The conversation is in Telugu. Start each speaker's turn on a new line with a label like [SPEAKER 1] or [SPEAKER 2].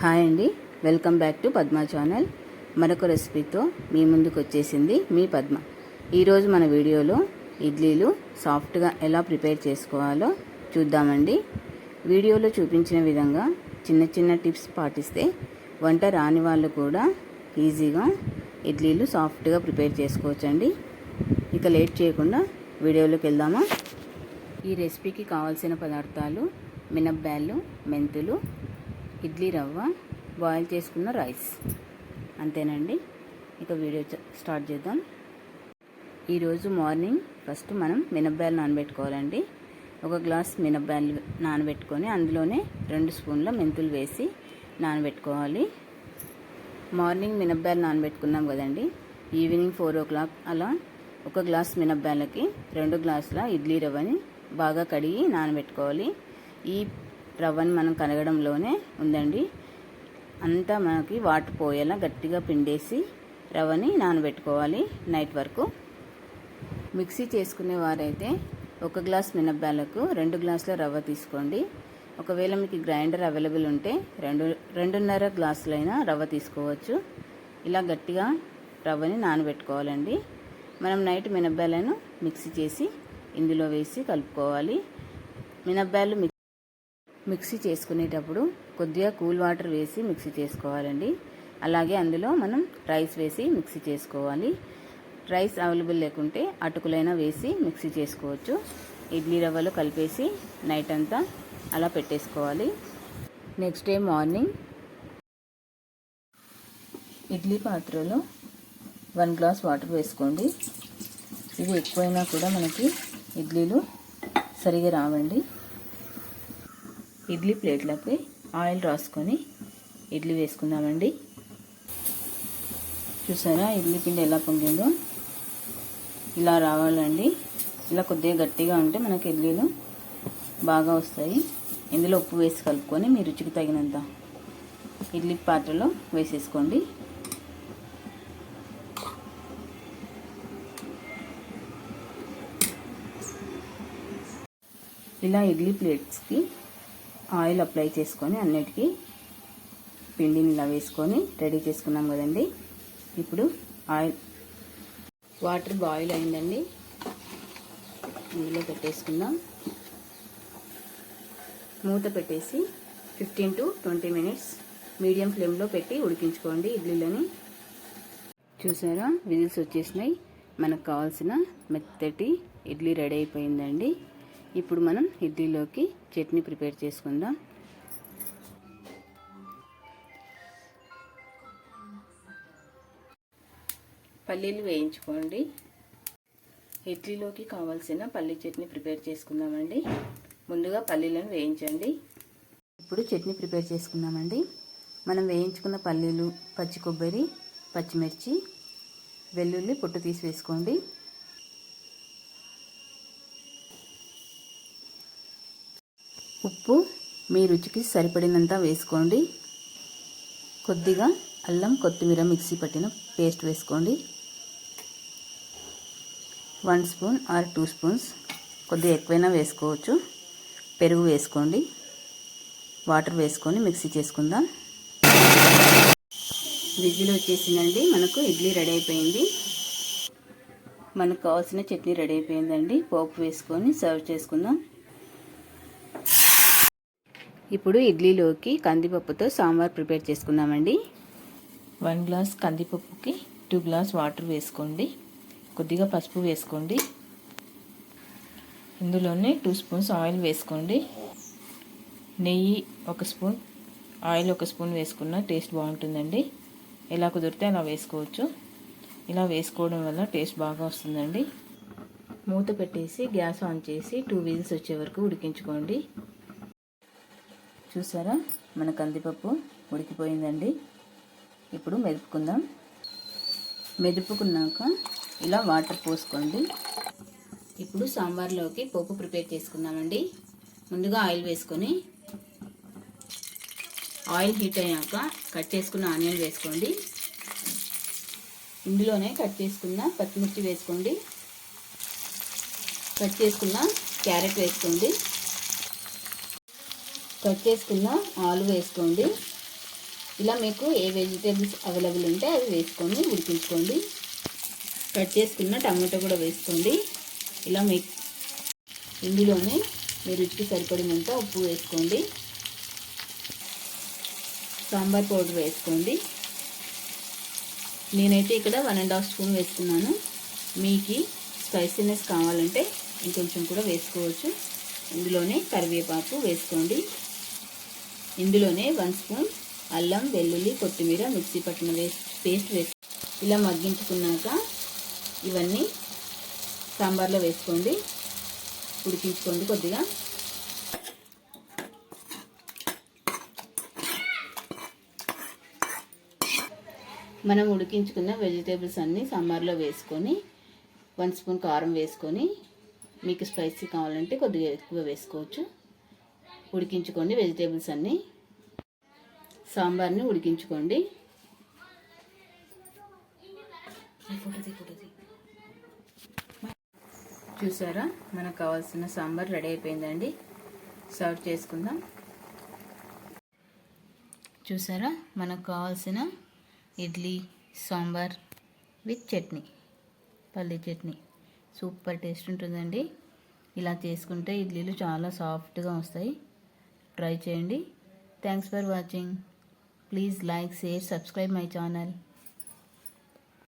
[SPEAKER 1] హాయ్ అండి. Welcome back to Padma channel. మరొక రెసిపీతో మీ ముందుకు వచ్చేసింది మీ పద్మ. ఈరోజు మన వీడియోలో ఇడ్లీలు సాఫ్ట్గా ఎలా ప్రిపేర్ చేసుకోవాలో చూద్దామండి. వీడియోలో చూపించిన విధంగా చిన్న చిన్న టిప్స్ పాటిస్తే వంట రాని వాళ్ళు కూడా ఈజీగా ఇడ్లీలు సాఫ్ట్గా ప్రిపేర్ చేసుకోవచ్చండి. ఇక లేట్ చేయకుండా వీడియోలోకి వెళ్దామా? ఈ రెసిపీకి కావాల్సిన పదార్థాలు మినప్బ్యాళ్ళు మెంతులు ఇడ్లీ రవ్వ బాయిల్ చేసుకున్న రైస్ అంతేనండి. ఇక వీడియో స్టార్ట్ చేద్దాం. ఈరోజు మార్నింగ్ ఫస్ట్ మనం మినప్పాయలు నానబెట్టుకోవాలండి. ఒక గ్లాస్ మినప్పాయలు నానబెట్టుకొని అందులోనే రెండు స్పూన్ల మెంతులు వేసి నానబెట్టుకోవాలి. మార్నింగ్ మినప్పాయలు నానబెట్టుకున్నాం కదండి. ఈవినింగ్ ఫోర్ ఓ క్లాక్ అలా ఒక గ్లాస్ మినప్పాయలకి రెండు గ్లాసుల ఇడ్లీ రవ్వని బాగా కడిగి నానబెట్టుకోవాలి. ఈ రవ్వని మనం కడగడంలోనే ఉందండి. అంతా మనకి వాటర్ పోయేలా గట్టిగా పిండేసి రవ్వని నానబెట్టుకోవాలి నైట్ వరకు. మిక్సీ చేసుకునే వారైతే ఒక గ్లాస్ మినప్పాలకు రెండు గ్లాసుల రవ్వ తీసుకోండి. ఒకవేళ మీకు గ్రైండర్ అవైలబుల్ ఉంటే రెండు రెండున్నర గ్లాసులైన రవ్వ తీసుకోవచ్చు. ఇలా గట్టిగా రవ్వని నానబెట్టుకోవాలండి. మనం నైట్ మినప్పాలను మిక్సీ చేసి ఇందులో వేసి కలుపుకోవాలి. మినప్పాలు మిక్సీ చేసుకునేటప్పుడు కొద్దిగా కూల్ వాటర్ వేసి మిక్సీ చేసుకోవాలండి. అలాగే అందులో మనం రైస్ వేసి మిక్సీ చేసుకోవాలి. రైస్ అవైలబుల్ లేకుంటే అటుకులైనా వేసి మిక్సీ చేసుకోవచ్చు. ఇడ్లీ రవ్వలో కలిపేసి నైట్ అంతా అలా పెట్టేసుకోవాలి. నెక్స్ట్ డే మార్నింగ్ ఇడ్లీ పాత్రలో వన్ గ్లాస్ వాటర్ వేసుకోండి. ఇది ఎక్కువైనా కూడా మనకి ఇడ్లీలు సరిగా రావండి. ఇడ్లీ ప్లేట్లకి ఆయిల్ రాసుకొని ఇడ్లీ వేసుకుందామండి. చూసారా ఇడ్లీ పిండి ఎలా పొంగిందో? ఇలా రావాలండి. ఇలా కొద్దిగా గట్టిగా ఉంటే మనకి ఇడ్లీలు బాగా వస్తాయి. ఇందులో ఉప్పు వేసి కలుపుకొని మీ రుచికి తగినంత ఇడ్లీ పాత్రలో వేసేసుకోండి. ఇలా ఇడ్లీ ప్లేట్స్కి ఆయిల్ అప్లై చేసుకొని అన్నిటికీ పిండిని ఇలా వేసుకొని రెడీ చేసుకున్నాం కదండి. ఇప్పుడు ఆయిల్ వాటర్ బాయిల్ అయిందండి. ఇందులో పెట్టేసుకుందాం. మూత పెట్టేసి fifteen to twenty minutes medium ఫ్లేమ్లో పెట్టి ఉడికించుకోండి ఇడ్లీలని. చూసారా? విజిల్స్ వచ్చేసినాయి. మనకు కావాల్సిన మెత్తటి ఇడ్లీ రెడీ అయిపోయిందండి. ఇప్పుడు మనం ఇడ్లీలోకి చట్నీ ప్రిపేర్ చేసుకుందాం. పల్లీలు వేయించుకోండి. ఇడ్లీలోకి కావాల్సిన పల్లీ చట్నీ ప్రిపేర్ చేసుకుందామండి. ముందుగా పల్లీలను వేయించండి. ఇప్పుడు చట్నీ ప్రిపేర్ చేసుకుందామండి. మనం వేయించుకున్న పల్లీలు పచ్చి కొబ్బరి పచ్చిమిర్చి వెల్లుల్లి పొట్టు తీసి వేసుకోండి. ఉప్పు మీ రుచికి సరిపడినంత వేసుకోండి. కొద్దిగా అల్లం కొత్తిమీర మిక్సీ పట్టిన పేస్ట్ వేసుకోండి. One spoon or two spoons కొద్దిగా ఎక్కువైనా వేసుకోవచ్చు. పెరుగు వేసుకోండి. వాటర్ వేసుకొని మిక్సీ చేసుకుందాం. విజిల్ వచ్చేసిందండి. మనకు ఇడ్లీ రెడీ అయిపోయింది. మనకు కావాల్సిన చట్నీ రెడీ అయిపోయిందండి. పోపు వేసుకొని సర్వ్ చేసుకుందాం. ఇప్పుడు ఇడ్లీలోకి కందిపప్పుతో సాంబార్ ప్రిపేర్ చేసుకుందామండి. వన్ గ్లాస్ కందిపప్పుకి టూ గ్లాస్ వాటర్ వేసుకోండి. కొద్దిగా పసుపు వేసుకోండి. ఇందులోనే టూ స్పూన్స్ ఆయిల్ వేసుకోండి. నెయ్యి ఒక స్పూన్ ఆయిల్ ఒక స్పూన్ వేసుకున్న టేస్ట్ బాగుంటుందండి. ఎలా కుదిరితే అలా వేసుకోవచ్చు. ఇలా వేసుకోవడం వల్ల టేస్ట్ బాగా వస్తుందండి. మూత పెట్టేసి గ్యాస్ ఆన్ చేసి టూ వీల్స్ వచ్చే వరకు ఉడికించుకోండి. చూసారా? మన కందిపప్పు ఉడికిపోయిందండి. ఇప్పుడు మెదుపుకుందాం. మెదుపుకున్నాక ఇలా వాటర్ పోసుకోండి. ఇప్పుడు సాంబార్లోకి పోపు ప్రిపేర్ చేసుకుందామండి. ముందుగా ఆయిల్ వేసుకొని ఆయిల్ హీట్ అయ్యాక కట్ చేసుకున్న ఆనియన్ వేసుకోండి. ఇందులోనే కట్ చేసుకున్న పచ్చిమిర్చి వేసుకోండి. కట్ చేసుకున్న క్యారెట్ వేసుకోండి. కట్ చేసుకున్న ఆలు వేసుకోండి. ఇలా మీకు ఏ వెజిటేబుల్స్ అవైలబుల్ ఉంటే అవి వేసుకొని ఉడికించుకోండి. కట్ చేసుకున్న టమాటో కూడా వేసుకోండి. ఇలా మీ ఇందులోనే మీ రుచికి సరిపడినంత ఉప్పు వేసుకోండి. సాంబార్ పౌడర్ వేసుకోండి. నేనైతే ఇక్కడ వన్ అండ్ హాఫ్ స్పూన్ వేసుకున్నాను. మీకు స్పైసీనెస్ కావాలంటే ఇంకొంచెం కూడా వేసుకోవచ్చు. ఇందులోనే కరివేపాకు వేసుకోండి. ఇందులోనే వన్ స్పూన్ అల్లం వెల్లుల్లి కొత్తిమీర మిక్సీ పట్టిన వేసి పేస్ట్ వేసి ఇలా మగ్గించుకున్నాక ఇవన్నీ సాంబార్లో వేసుకోండి. ఉడికించుకోండి కొద్దిగా. మనం ఉడికించుకున్న వెజిటేబుల్స్ అన్నీ సాంబార్లో వేసుకొని వన్ స్పూన్ కారం వేసుకొని మీకు స్పైసీ కావాలంటే కొద్దిగా ఎక్కువ వేసుకోవచ్చు. ఉడికించుకోండి. వెజిటేబుల్స్ అన్నీ సాంబార్ని ఉడికించుకోండి. చూసారా? మనకు కావాల్సిన సాంబార్ రెడీ అయిపోయిందండి. సర్వ్ చేసుకుందాం. చూసారా? మనకు కావాల్సిన ఇడ్లీ సాంబార్ విత్ చట్నీ పల్లీ చట్నీ. సూపర్ టేస్ట్ ఉంటుందండి. ఇలా చేసుకుంటే ఇడ్లీలు చాలా సాఫ్ట్గా వస్తాయి. ట్రై చేయండి. Thanks for watching please like share subscribe my channel